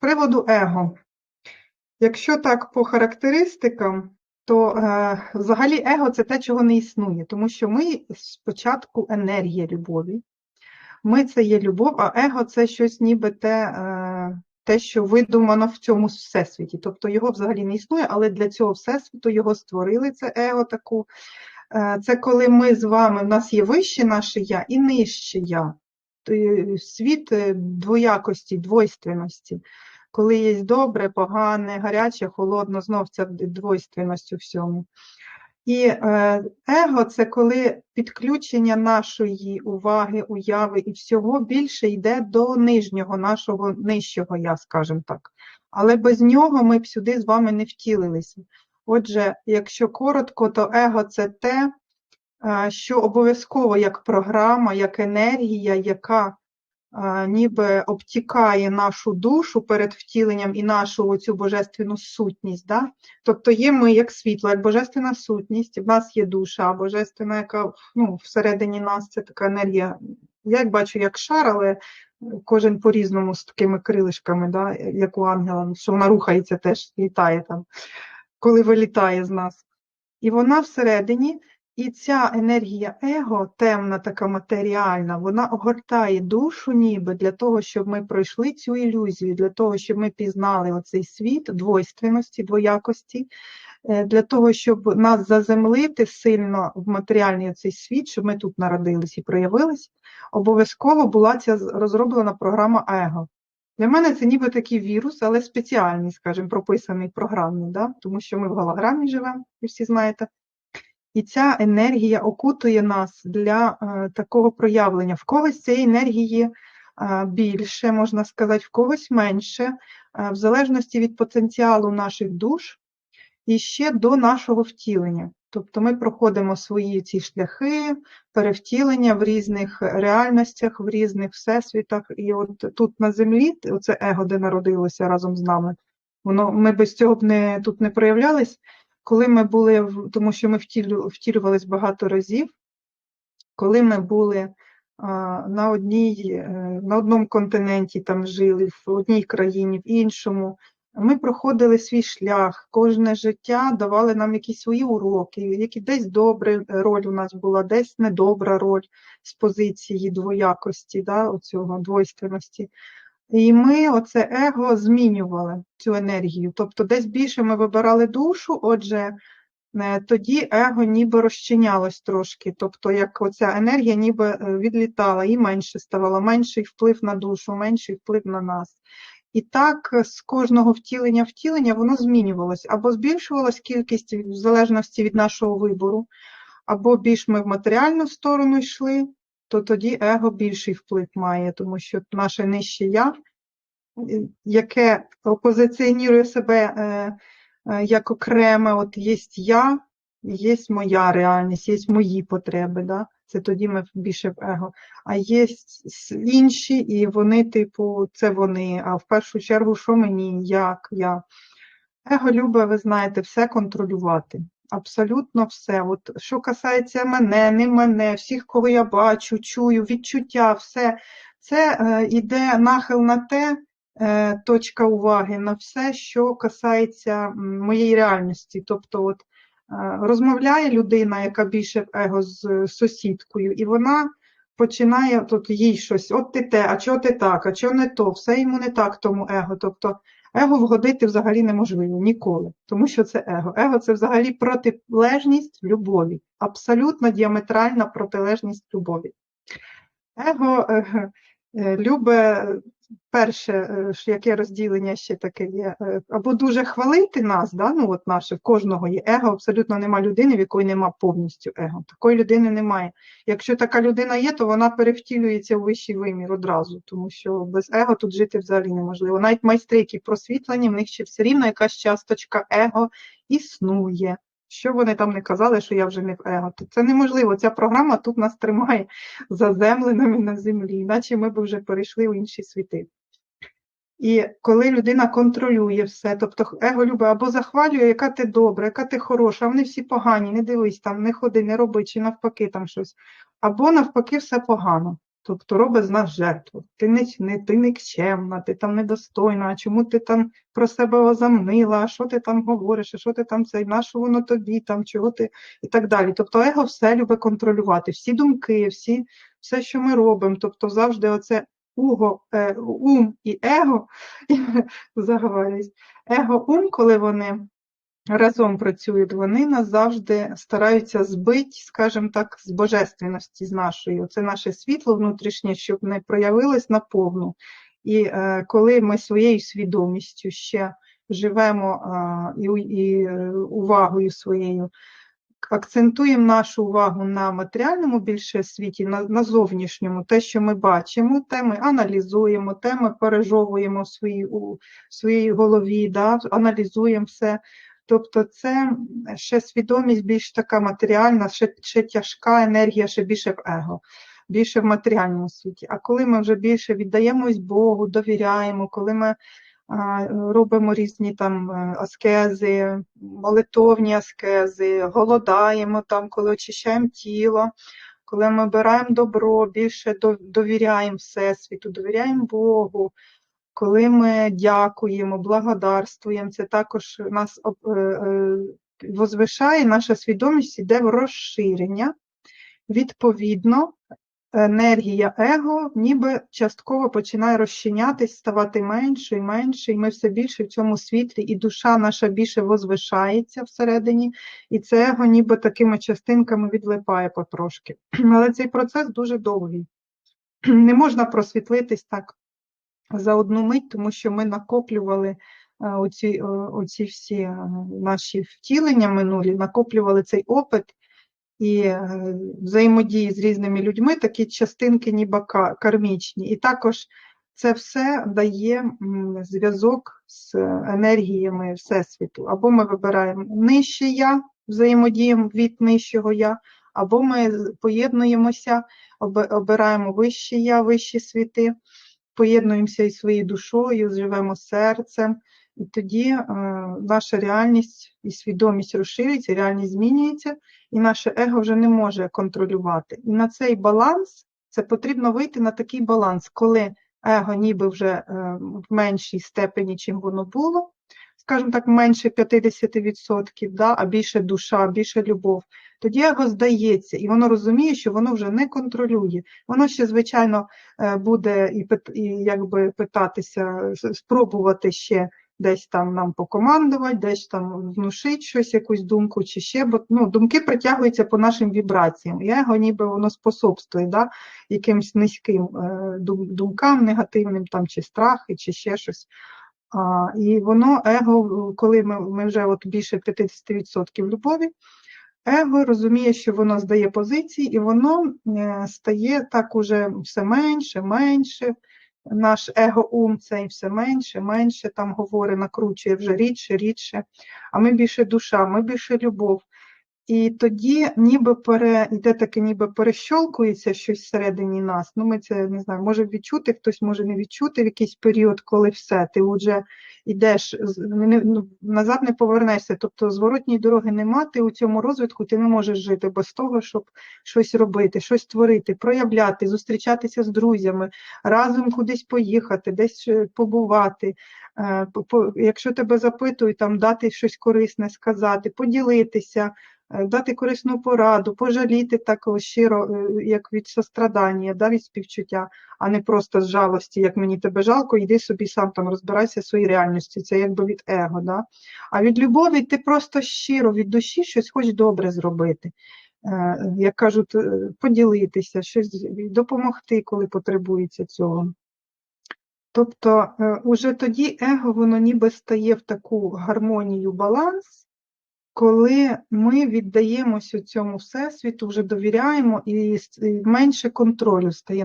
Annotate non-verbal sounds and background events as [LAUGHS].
приводу его. Якщо так по характеристикам, то е, взагалі его це те, чого не існує, тому що ми спочатку енергія любові. Ми це є любов, а его це щось ніби те, е, те, що видумано в цьому всесвіті. Тобто його взагалі не існує, але для цього всесвіту його створили, це его таку. Е, Це коли ми з вами, в нас є вище наше я і нижче я. Світ е, двоякості, двойственності. Коли є добре, погане, гаряче, холодно, знов ця двойственність у всьому. І е, его це коли підключення нашої уваги, уяви і всього більше йде до нижнього, нашого нижчого я, скажімо так. Але без нього ми б сюди з вами не втілилися. Отже, якщо коротко, то его це те, е, що обов'язково як програма, як енергія, яка ніби обтікає нашу душу перед втіленням і нашу цю божественну сутність. Да? Тобто є ми як світло, як божественна сутність, в нас є душа, божественна, яка ну, всередині нас це така енергія. Я як бачу, як шар, але кожен по-різному з такими крилишками, да, як у ангела, що вона рухається теж, літає там, коли вилітає з нас. І вона всередині, і ця енергія его, темна, така матеріальна, вона огортає душу ніби для того, щоб ми пройшли цю ілюзію, для того, щоб ми пізнали оцей світ двойственності, двоякості, е, для того, щоб нас заземлити сильно в матеріальний цей світ, щоб ми тут народились і проявились, обов'язково була ця розроблена програма его. Для мене це ніби такий вірус, але спеціальний, скажімо, прописаний програмний, да? тому що ми в голограмі живемо, ви всі знаєте. І ця енергія окутує нас для е, такого проявлення. В когось цієї енергії е, більше, можна сказати, в когось менше, е, в залежності від потенціалу наших душ і ще до нашого втілення. Тобто ми проходимо свої ці шляхи, перевтілення в різних реальностях, в різних всесвітах. І от тут на землі, оце его, де народилося разом з нами, воно ми без цього б не тут не проявлялись. Коли ми були, тому що ми втілю, втілювались багато разів, коли ми були на, одній, е, на одному континенті там жили, в одній країні, в іншому, ми проходили свій шлях, кожне життя давали нам якісь свої уроки, які десь добра роль у нас була, десь недобра роль з позиції двоякості, да, оцього двойственності. І ми оце его змінювали, цю енергію. Тобто десь більше ми вибирали душу, отже, е, тоді его ніби розчинялось трошки. Тобто, як оця енергія ніби е, відлітала і менше ставала, менший вплив на душу, менший вплив на нас. І так е, з кожного втілення втілення воно змінювалось або збільшувалась кількість в залежності від нашого вибору, або більш ми в матеріальну сторону йшли, то тоді его більший вплив має, тому що наше нижче я, яке опозиціонує себе е, е, як окреме, от є я, є моя реальність, є мої потреби. Да? Це тоді ми більше в его. А є інші, і вони, типу, це вони. А в першу чергу, що мені, як я. Его любить, ви знаєте, все контролювати. Абсолютно все. От що касається мене, не мене, всіх, кого я бачу, чую, відчуття, все. Це е, іде нахил на те, е, точка уваги на все, що касається моєї реальності. Тобто, от, е, розмовляє людина, яка більше его з е, сусідкою, і вона починає тут їй щось, от ти те, а чого ти так, а чого не то, все йому не так тому его. Тобто Его вгодити взагалі неможливо ніколи, тому що це его. Его це взагалі протилежність любові, абсолютно діаметральна протилежність любові. Его е, е, любе перше, е, яке розділення ще таке є, е, або дуже хвалити нас, да? ну от наше, в кожного є его, абсолютно нема людини, в якої нема повністю его. Такої людини немає. Якщо така людина є, то вона перевтілюється у вищий вимір одразу, тому що без его тут жити взагалі неможливо. Навіть майстри, які просвітлені, в них ще все рівно якась часточка его існує. Що вони там не казали, що я вже не в его, то це неможливо. Ця програма тут нас тримає заземленими на землі, іначе ми б вже перейшли в інші світи. І коли людина контролює все, тобто его любить або захвалює, яка ти добра, яка ти хороша, вони всі погані, не дивись там, не ходи, не роби, чи навпаки там щось. Або навпаки все погано. Тобто робить з нас жертву. Ти не, не, ти нікчемна, ти там недостойна, а чому ти там про себе озамнила, а що ти там говориш, а що ти там це, на що воно тобі, там, чого ти і так далі. Тобто его все любить контролювати, всі думки, всі, все, що ми робимо. Тобто завжди оце уго, е, ум і его, [LAUGHS] заговорюсь, его-ум, коли вони разом працюють, вони нас завжди стараються збити, скажімо так, з божественності з нашої. Це наше світло внутрішнє, щоб не проявилось наповну. І е, коли ми своєю свідомістю ще живемо а, і, і е, увагою своєю, акцентуємо нашу увагу на матеріальному більше світі, на, на зовнішньому, те, що ми бачимо, те ми аналізуємо, те ми пережовуємо в своїй, у своїй голові, да, аналізуємо все. Тобто це ще свідомість більш така матеріальна, ще, ще тяжка енергія, ще більше в его, більше в матеріальному світі. А коли ми вже більше віддаємось Богу, довіряємо, коли ми а, робимо різні там е, аскези, молитовні аскези, голодаємо там, коли очищаємо тіло, коли ми обираємо добро, більше довіряємо Всесвіту, довіряємо Богу, коли ми дякуємо, благодарствуємо, це також нас е, е, возвишає, наша свідомість йде в розширення. Відповідно, енергія его ніби частково починає розчинятись, ставати менше і менше, і ми все більше в цьому світлі, і душа наша більше возвишається всередині, і це его ніби такими частинками відлипає потрошки. [CLEARS THROAT] Але цей процес дуже довгий. [CLEARS THROAT] Не можна просвітлитись так за одну мить, тому що ми накоплювали е, оці, е, оці всі е, наші втілення минулі, накоплювали цей опит і взаємодії з різними людьми, такі частинки ніби кармічні. І також це все дає зв'язок з енергіями Всесвіту. Або ми вибираємо нижче я, взаємодіємо від нижчого я, або ми поєднуємося, обираємо вище я, вищі світи, поєднуємося із своєю душою, живемо серцем. І тоді е, наша реальність і свідомість розширюється, реальність змінюється, і наше его вже не може контролювати. І на цей баланс це потрібно вийти на такий баланс, коли его ніби вже е, в меншій степені, чим воно було, скажімо так, менше 50%, да, а більше душа, більше любов. Тоді его здається, і воно розуміє, що воно вже не контролює. Воно ще, звичайно, е, буде і, і якби питатися, спробувати ще десь там нам покомандувати, десь там внушити щось, якусь думку чи ще, бо ну, думки притягуються по нашим вібраціям. І его ніби воно способствує да, якимсь низьким е, думкам негативним, там, чи страхи, чи ще щось. А, і воно его, коли ми, ми вже от більше 50% любові, его розуміє, що воно здає позиції, і воно е, стає так уже все менше, менше. Наш его-ум цей все менше, менше там говорить, накручує вже рідше, рідше. А ми більше душа, ми більше любов. І тоді ніби пере, йде таке, ніби перещолкується щось всередині нас. Ну, ми це не знаю, може відчути, хтось може не відчути в якийсь період, коли все, ти вже йдеш, не- ну, назад не повернешся. Тобто зворотньої дороги нема, ти у цьому розвитку ти не можеш жити без того, щоб щось робити, щось творити, проявляти, зустрічатися з друзями, разом кудись поїхати, десь е, побувати. Е, по- Якщо тебе запитують, там дати щось корисне сказати, поділитися, дати корисну пораду, пожаліти так щиро, е, як від сострадання, да, від співчуття, а не просто з жалості, як мені тебе жалко, йди собі сам там розбирайся в своїй реальності. Це якби від его. Да? А від любові ти просто щиро від душі щось хочеш добре зробити. Е, Як кажуть, е, поділитися, щось допомогти, коли потребується цього. Тобто, е, уже тоді его воно ніби стає в таку гармонію, баланс, коли ми віддаємося цьому всесвіту, вже довіряємо і менше контролю стає.